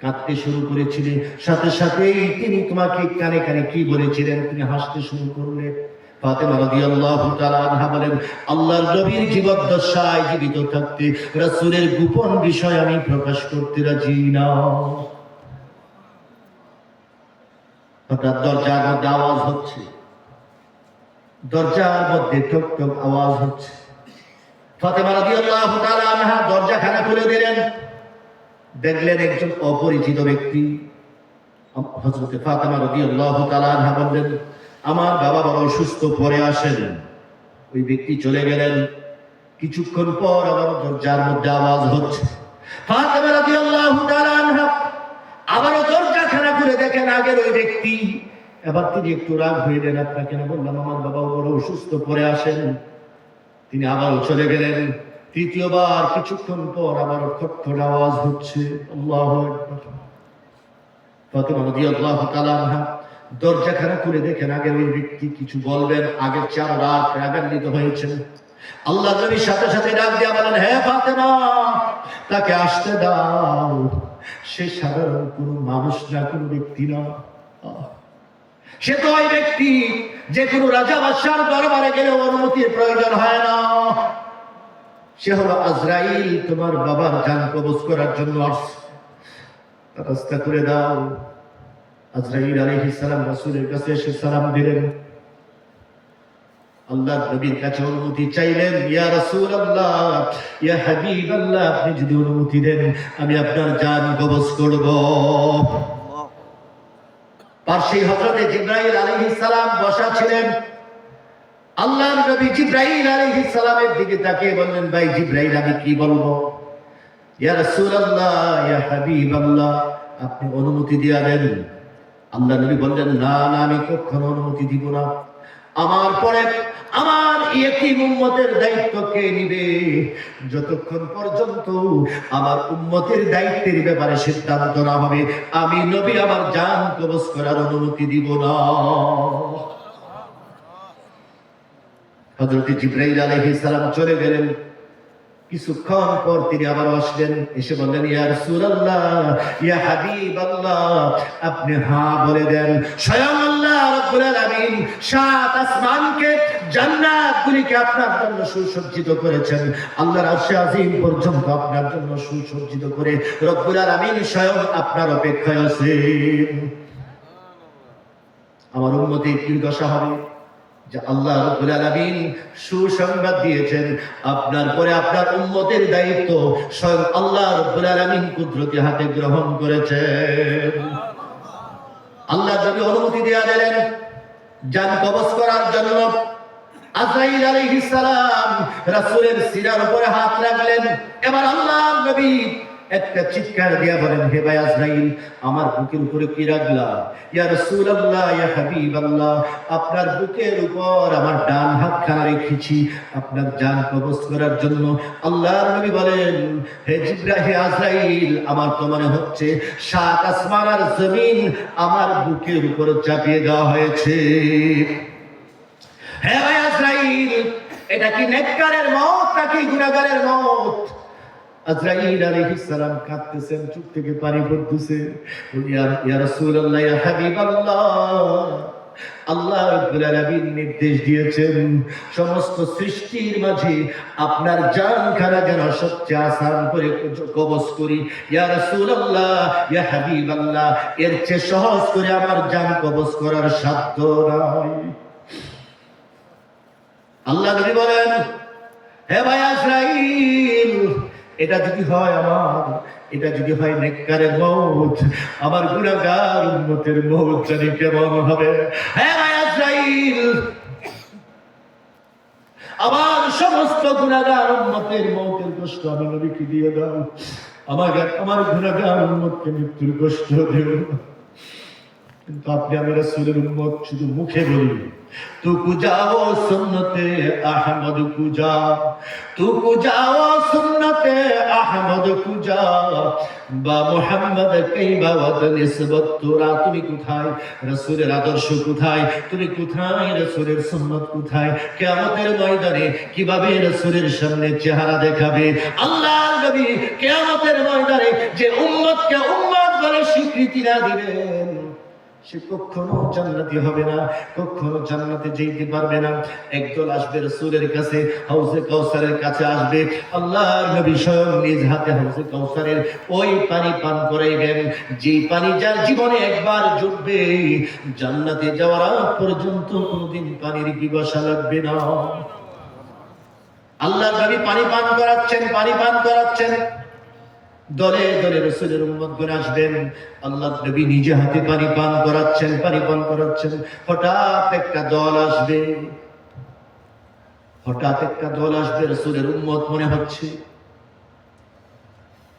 কাঁদতে শুরু করেছিলেন। সাথে সাথেই তিনি তোমাকে কানে কানে কি বলেছিলেন? তুমি হাসতে শুরু করলে ফাতেমা রাদিয়াল্লাহু তাআলা আনহা বলেন, আল্লাহর নবীর জীবদ্দশায় জীবিত থাকতে রাসূলের গোপন বিষয় আমি প্রকাশ করতে রাজি না। দরজার মধ্যে আওয়াজ হচ্ছে। দরজার মধ্যে টক আওয়াজ হচ্ছে। ফাতেমা রাদিয়াল্লাহু দরজা খানা খুলে দিলেন। দেখলেন একজন অপরিচিত ব্যক্তি। হযরতে ফাতেমা রাদিয়াল্লাহু তাআলা আনহা বললেন, আমার বাবা বড় অসুস্থ, পরে আসেন। ওই ব্যক্তি চলে গেলেন। কিছুক্ষণ পর আবার দরজার মধ্যে আওয়াজ হচ্ছে। ফাতেমা তাআলা আনহা আবারও দরজা খানা করে দেখেন আগের ওই ব্যক্তি। এবার তিনি একটু রাগ হয়ে গেলেন, আপনাকে না বললাম, আমার বাবা বড় অসুস্থ, পরে আসেন। তিনি আবারও চলে গেলেন। তৃতীয়বার কিছুক্ষণ পর আবার খটখট আওয়াজ হচ্ছে, আল্লাহ ফাতেমা আনহা দরজাখানা খুলে দেখেন আগের ওই ব্যক্তি কিছু বলবেন, আগের চার রাত রাগান্বিত হয়েছেন। আল্লাহ নবীর সাথে সাথে ডাক দিয়া বলেন, হে ফাতেমা, তাকে আসতে দাও। সে সাধারণ কোনো মানুষ না, কোনো ব্যক্তি না। সে তো ওই ব্যক্তি যে কোনো রাজা বাদশার দরবারে গেলে অনুমতির প্রয়োজন হয় না। সে হলো আজরাইল তোমার বাবার জান কবজ করার জন্য রাস্তা করে দাও। আজরাইল আলাইহিস সালাম রাসূলের কাছে এসে সালাম দিলেন। আল্লাহ নবীর কাছে অনুমতি চাইলেন ইয়া রাসূলুল্লাহ ইয়া হাবিবাল্লাহ আপনি যদি অনুমতি দেন আমি আপনার জান কবজ করব। পার্শ্বে হযরতে জিবরাইল আলাইহিস সালাম বসা ছিলেন। আল্লাহর নবী জিবরাইল আলাইহিস সালামের দিকে তাকিয়ে বললেন, ভাই জিবরাইল, আমি কি বলব? ইয়া রাসূলুল্লাহ, ইয়া হাবিবাল্লাহ, আপনি অনুমতি দিয়া দেন। আল্লাহ নবী বললেন, না না, আমি কখনো অনুমতি দিব না। আমার পরে, আমার ইয়েতিম উম্মতের দায়িত্ব কে নিবে? যতক্ষণ পর্যন্ত আমার উম্মতের দায়িত্বের ব্যাপারে সিদ্ধান্ত না হবে, আমি নবী আমার জান কবজ করার অনুমতি দিব না। হযরত জিব্রাইল আলাইহিস সালাম চলে গেলেন। কিছুক্ষণ পর তিনি আবার আসলেন, এসে বললেন, ইয়া রাসূলুল্লাহ, ইয়া আপনি হ্যাঁ বলে দেন, স্বয়ং আল্লাহ রাব্বুল আলামিন সাত আসমানকে জান্নাতগুলিকে আপনার জন্য সুসজ্জিত করেছেন। আল্লাহর আরশে পর্যন্ত আপনার জন্য সুসজ্জিত করে রব্বুল আলামিন স্বয়ং আপনার অপেক্ষায় আছেন। আমার উন্মতি কি দশা হবে আল্লাহ রব্বুল আলামিন সুসংবাদ দিয়েছেন, আপনার পরে আপনার উম্মতের দায়িত্ব স্বয়ং আল্লাহ রব্বুল আলামিন কুদরতি হাতে গ্রহণ আল্লাহ অনুমতি দেয়া দিলেন জান কবজ করার জন্য। আজরাইল আলাইহিস সালাম রাসূলের সিরার উপরে হাত রাখলেন। এবার আল্লাহ নবী একটা চিৎকার দিয়া বলেন, হে ভাই আজরাইল, আমার বুকের উপরে কি রাখলা ইয়া রাসূলুল্লাহ, ইয়া হাবিবাল্লাহ, আপনার বুকের উপর আমার ডান হাতখানা রেখেছি, আপনার জান কবজ করার জন্য আল্লাহর নবী বলেন, হে জিব্রাইল, হে আজরাইল, আমার তো মনে হচ্ছে সাত আসমান আর জমিন আমার বুকের উপর চাপিয়ে দেওয়া হয়েছে। হে ভাই আজরাইল, এটা কি নেককারের মত নাকি গুনাহগারের মত? আজরাইল আলাইহিস সালাম কাঁদতেছেন চুপ থেকে পানি পড়তেছে। ইয়া রাসূলুল্লাহ, ইয়া হাবিবাল্লাহ, আল্লাহ আলামিন নির্দেশ দিয়েছেন, সমস্ত সৃষ্টির মাঝে আপনার জান খানা যেন সবচেয়ে আসান করে কবজ করি। ইয়া রাসূলুল্লাহ, ইয়া হাবিবাল্লাহ, এর চেয়ে সহজ করে আমার জান কবজ করার সাধ্য নাই। আল্লাহ নবী বলেন, হে ভাই আজরাইল এটা যদি হয় আমার, এটা যদি হয় নেককারের মৌত, আমার গুণাগার উন্নতের মৌত জানি কেমন হবে। আমার সমস্ত গুণাগার উন্নতের মৌতের কষ্ট আমি নবীকে দিয়ে দাও। আমার আমার গুণাগার উন্মতকে মৃত্যুর কষ্ট দেব কিন্তু আপনি আমি রাসূলের উম্মত শুধু মুখে বলি তু কুজাও সুন্নতে আহমদ কুজা তু কুজাও সুন্নতে আহমদ কুজা বা তোরা তুমি কোথায়, রাসূলের আদর্শ কোথায়, তুমি কোথায়, রাসূলের সুন্নাত কোথায়, কিয়ামতের ময়দানে কীভাবে রাসূলের সামনে চেহারা দেখাবে? আল্লাহর নবী কিয়ামতের ময়দানে যে উম্মতকে উম্মত বলে স্বীকৃতি না দিবেন। সে কখনো জান্নাতি হবে না, কখনো জান্নাতে যেতে পারবে না। একদল আসবে রসুলের কাছে হাউসে কাউসারের কাছে আসবে। আল্লাহর নবী স্বয়ং নিজ হাতে হাউসে কাউসারের ওই পানি পান করাইবেন। যে পানি যার জীবনে একবার জুটবে, জান্নাতে যাওয়ার আগ পর্যন্ত কোনোদিন পানির পিপাসা লাগবে না। আল্লাহর নবী পানি পান করাচ্ছেন, পানি পান করাচ্ছেন। দলে দলে রসুলের উম্মত করে আসবেন। আল্লাহ নবী নিজে হাতে পানি পান করাচ্ছেন, পানি পান করাচ্ছেন। হঠাৎ একটা দল আসবে। হঠাৎ একটা দল আসবে, রসুলের উম্মত মনে হচ্ছে।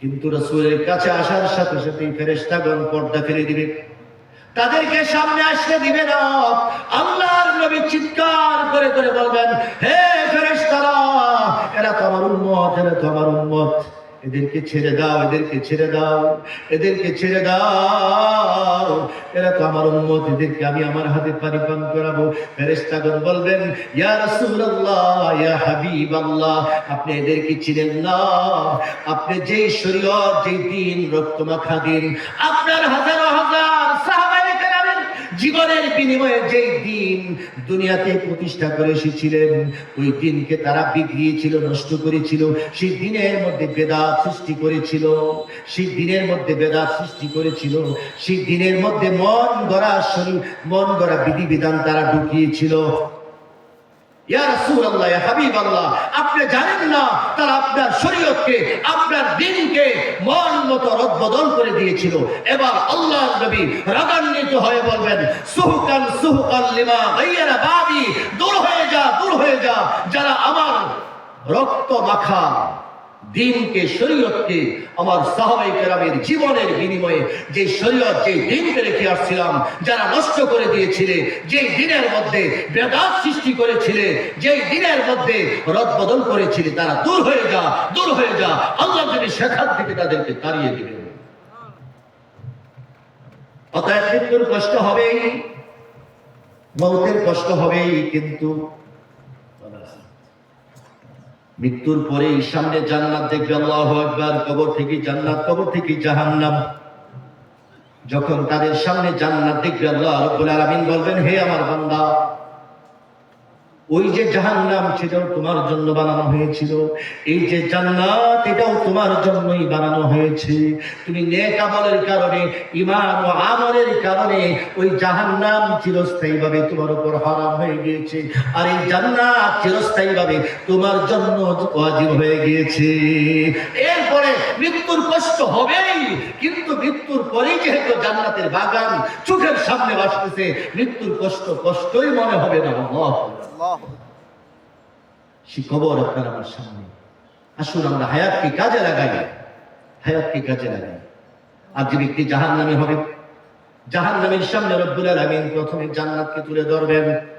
কিন্তু রসুলের কাছে আসার সাথে সাথে ফেরেস্তাগণ পর্দা ফেলে দিবে। তাদেরকে সামনে আসতে দিবে না। আল্লাহর নবী চিৎকার করে করে বলবেন, হে ফেরেশতারা, এরা তো আমার উম্মত, এরা তো আমার উম্মত। এদেরকে ছেড়ে দাও, এদেরকে ছেড়ে দাও, এদেরকে ছেড়ে দাও। এরা তো আমার উন্মত এদেরকে আমি আমার হাতে পানি পান করাবো। ফেরেস্তাগন বলবেন, ইয়া রাসূলুল্লাহ, ইয়া হাবিবাল্লাহ, আপনি এদেরকে চিনেন না। আপনি যেই শরীয়ত, যেই দিন, রক্তমাখা দিন, আপনার হাজারো জীবনের বিনিময়ে যেই দিন দুনিয়াতে প্রতিষ্ঠা করে এসেছিলেন, ওই দিনকে তারা বিগড়িয়েছিল, নষ্ট করেছিল। সেই দিনের মধ্যে বেদা সৃষ্টি করেছিল, সেই দিনের মধ্যে বেদা সৃষ্টি করেছিল, সেই দিনের মধ্যে মন গড়া শরীর, মন গড়া বিধিবিধান তারা ঢুকিয়েছিল। জানেন না আপনার শরীয়তকে, আপনার মন মতো করে দিয়েছিল। এবার আল্লাহ হয়ে দূর হয়ে যা, দূর হয়ে যা, যারা আমার রক্ত মাখা দিনকে, শরীয়তকে, আমার সাহাবাই কেরামের জীবনের বিনিময়ে যে শরীয়ত, যে দিনকে রেখে আসছিলাম, যারা নষ্ট করে দিয়েছিলে যে দিনের মধ্যে বেদাত সৃষ্টি করেছিলে যে দিনের মধ্যে রদবদল করেছিলে, তারা দূর হয়ে যা, দূর হয়ে যা, আল্লাহ যদি সেখান থেকে তাদেরকে তাড়িয়ে দিবেন অতএব মৃত্যুর কষ্ট হবেই, মৌতের কষ্ট হবেই, কিন্তু মৃত্যুর পরে সামনে জান্নাত দেখবে, আল্লাহ একবার কবর থেকে জান্নাত, কবর থেকে জাহান্নাম। যখন তাদের সামনে জান্নাত দেখবে, আল্লাহ রব্বুল আলামিন বলবেন, হে আমার বান্দা ওই যে জাহান্নাম, সেটাও তোমার জন্য বানানো হয়েছিল। এই যে জান্নাত, এটাও তোমার জন্যই বানানো হয়েছে। তুমি নেক আমলের কারণে ইমান ও আমলের কারণে ওই জাহান্নাম চিরস্থায়ীভাবে তোমার উপর হারাম হয়ে গিয়েছে। আর এই জান্নাত চিরস্থায়ীভাবে তোমার জন্য ওয়াজিব হয়ে গিয়েছে। এরপরে মৃত্যুর কষ্ট হবেই, কিন্তু মৃত্যুর পরেই যেহেতু জান্নাতের বাগান চোখের সামনে বাসতেছে মৃত্যুর কষ্ট কষ্টই মনে হবে না। আল্লাহু। সে খবর আপনার আমার সামনে। আসুন, আমরা হায়াতকে কাজে লাগাই। হায়াতকে কাজে লাগাই। আর যে ব্যক্তি জাহান নামে হবে জাহান নামের সামনে রব্বুল আলমিন প্রথমে জান্নাতকে তুলে ধরবেন।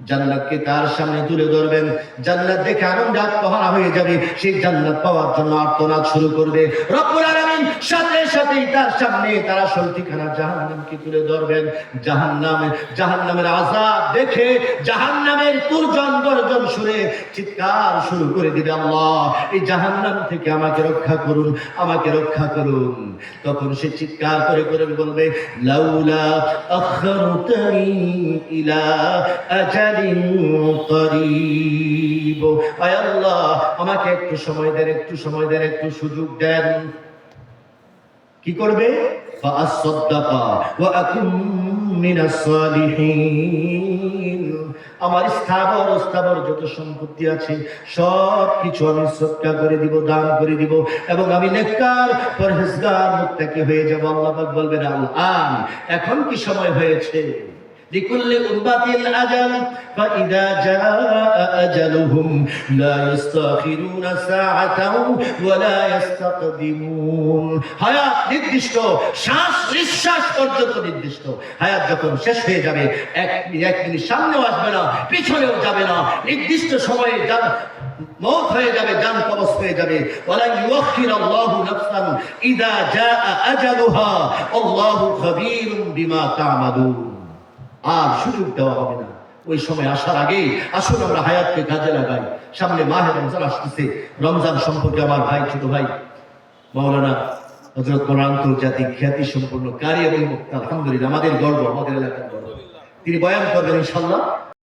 জান্নাতকে তার সামনে তুলে ধরবেন। জান্নাত দেখে আনন্দে আত্মহারা হয়ে যাবে। সেই জান্নাত পাওয়ার জন্য আর্তনাদ শুরু করবে। রব্বুল আলামিন সাথে সাথেই তার সামনে তারা সলতিখানা জাহান্নামকে তুলে ধরবেন। জাহান্নামে, জাহান্নামের আযাব দেখে জাহান্নামের তুরজন গর্জন শুনে চিৎকার শুরু করে দিবে, আল্লাহ, এই জাহান্নাম থেকে আমাকে রক্ষা করুন, আমাকে রক্ষা করুন। তখন সে চিৎকার করে করে বলবে, লাউলা আখরুতানি ইলা আল্লাহ, আমাকে একটু সময় দেন, একটু সময় দেন, একটু সুযোগ দেন। কি করবে? আমার স্থাবর স্থাবর যত সম্পত্তি আছে সব কিছু আমি সৎকা করে দিব, দান করে দিব এবং আমি নেককার পরহেজগার মুত্তাকি হয়ে যাব। আল্লাহ বলবেন আল এখন কি সময় হয়েছে? لكل أمة أجل فإذا جاء أجلهم لا يستأخرون ساعة ولا يستقدمون হায়াত নির্দিষ্ট শ্বাস নিঃশ্বাস পর্যন্ত নির্দিষ্ট হায়াত যখন শেষ হয়ে যাবে এক মিনিট এক মিনিট সামনেও আসবে না পিছনেও যাবে না নির্দিষ্ট সময়ে যান মৌত হয়ে যাবে জান কবজ হয়ে যাবে ওয়ালা ইউখির আল্লাহু নাফসান ইদা জাআ আজালুহা আল্লাহু খাবীরুম বিমা তা'মালুন আর সুযোগ দেওয়া হবে না। ওই সময় আসার আগে আসুন আমরা হায়াতকে কাজে লাগাই। সামনে মাহে রমজান আসতেছে। রমজান সম্পর্কে আমার ভাই, ছোট ভাই মৌলানা হজরত আন্তর্জাতিক খ্যাতি সম্পন্ন কারি এবং আলহামদুলিল্লাহ, আমাদের গর্ব, আমাদের এলাকার গর্ব। তিনি বয়ান করবেন ইনশাল্লাহ